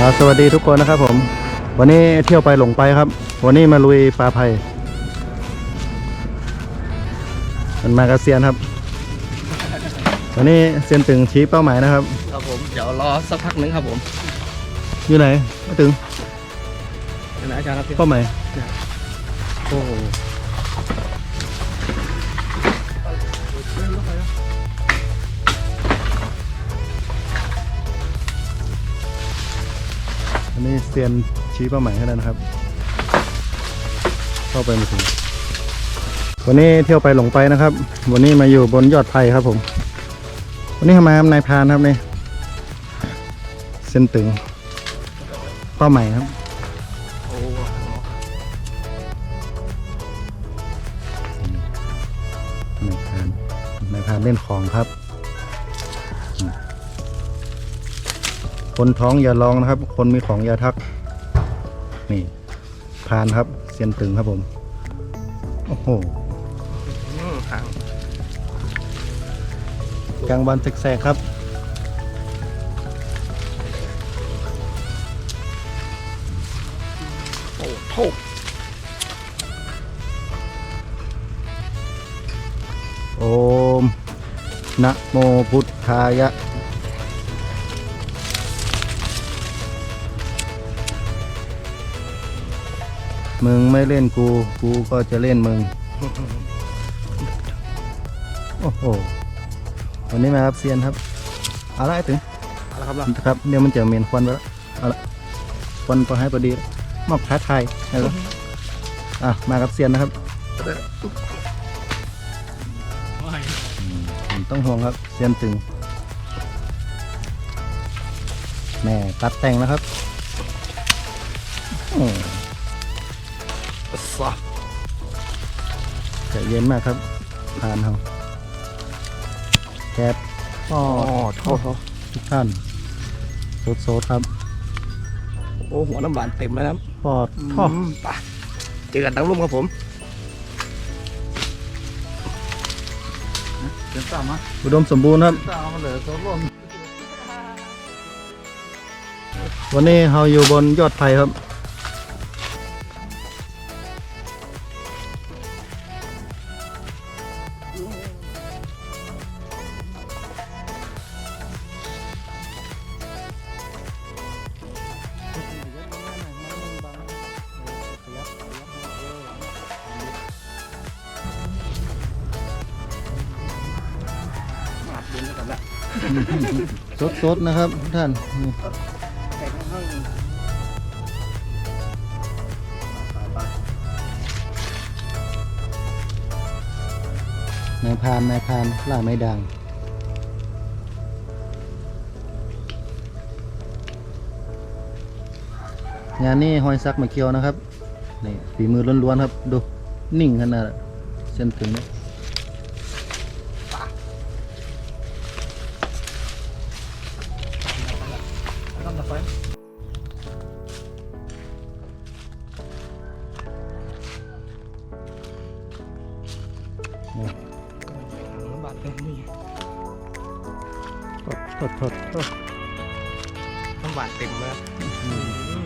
อ่าสวัสดีทุกคนนะครับผม วันนี้เที่ยวไปหลงไปครับ วันนี้มาลุยปลาไผ่มันมากระเซียนครับ วันนี้เซียนตึงชี้เป้าหมายนะครับ ครับผม เดี๋ยวรอสักพักหนึงครับผมอยู่ไหนมาถึงเดี๋ยวนะอาจารย์ครับพี่เป้าหมายโอ้โห นนี้เซียนชี้เป้าหมายให้แล้วนะครับ เข้าไปม่ถึง วันนี้เที่ยวไปหลงไปนะครับ วันนี้มาอยู่บนยอดไผ่ครับผม วันนี้ทำไมครับนายพานครับนี่เส้นตึง เป้าหมายครับโอ้นายพานนายพานเล่นของครับ คนท้องอย่าลองนะครับ คนมีของอย่าทัก นี่พรานครับเซียนตึงครับผม โอ้โหอืมห่างกลางวันแสกๆครับ โอ้โถโอมนะโมพุทธายะ มึงไม่เล่นกู กูก็จะเล่นมึง โอ้โห วันนี้มาครับเซียนครับ เอาละไอ้ถึงเอาละครับล่ะครับเดี๋ยวมันจะเมียนควันไปแล้วเอาละควันพอให้พอดีแล้วมอบท้าทายให้แล้วอะ มากับเซียนนะครับผมต้องห่วงครับเซียนตึงแม่ตัดแต่งแล้วครับ โอ้สะใจเย็นมากครับผ่านเขาแคบอ๋ออ๋อโถทุกท่านโซดโซดครับ โอ้หัวน้ำหวานเต็มแล้วนะปอดท่อมไปเจอกันทั้งรุ่มครับผมเดี๋ยวตามมาอุดมสมบูรณ์ครับตามมาเลยตัวร่วมวันนี้เราอยู่บนยอดไผ่ครับ สดๆนะครับทุกท่านนายพานนายพานล่าไม้ด่างงานนี้หอยซักมาเคียวนะครับนี่ฝีมือล้วนๆครับ ดู นิ่งขนาดเส้นถึงเนี่ย ๆต้องตะไฟนี่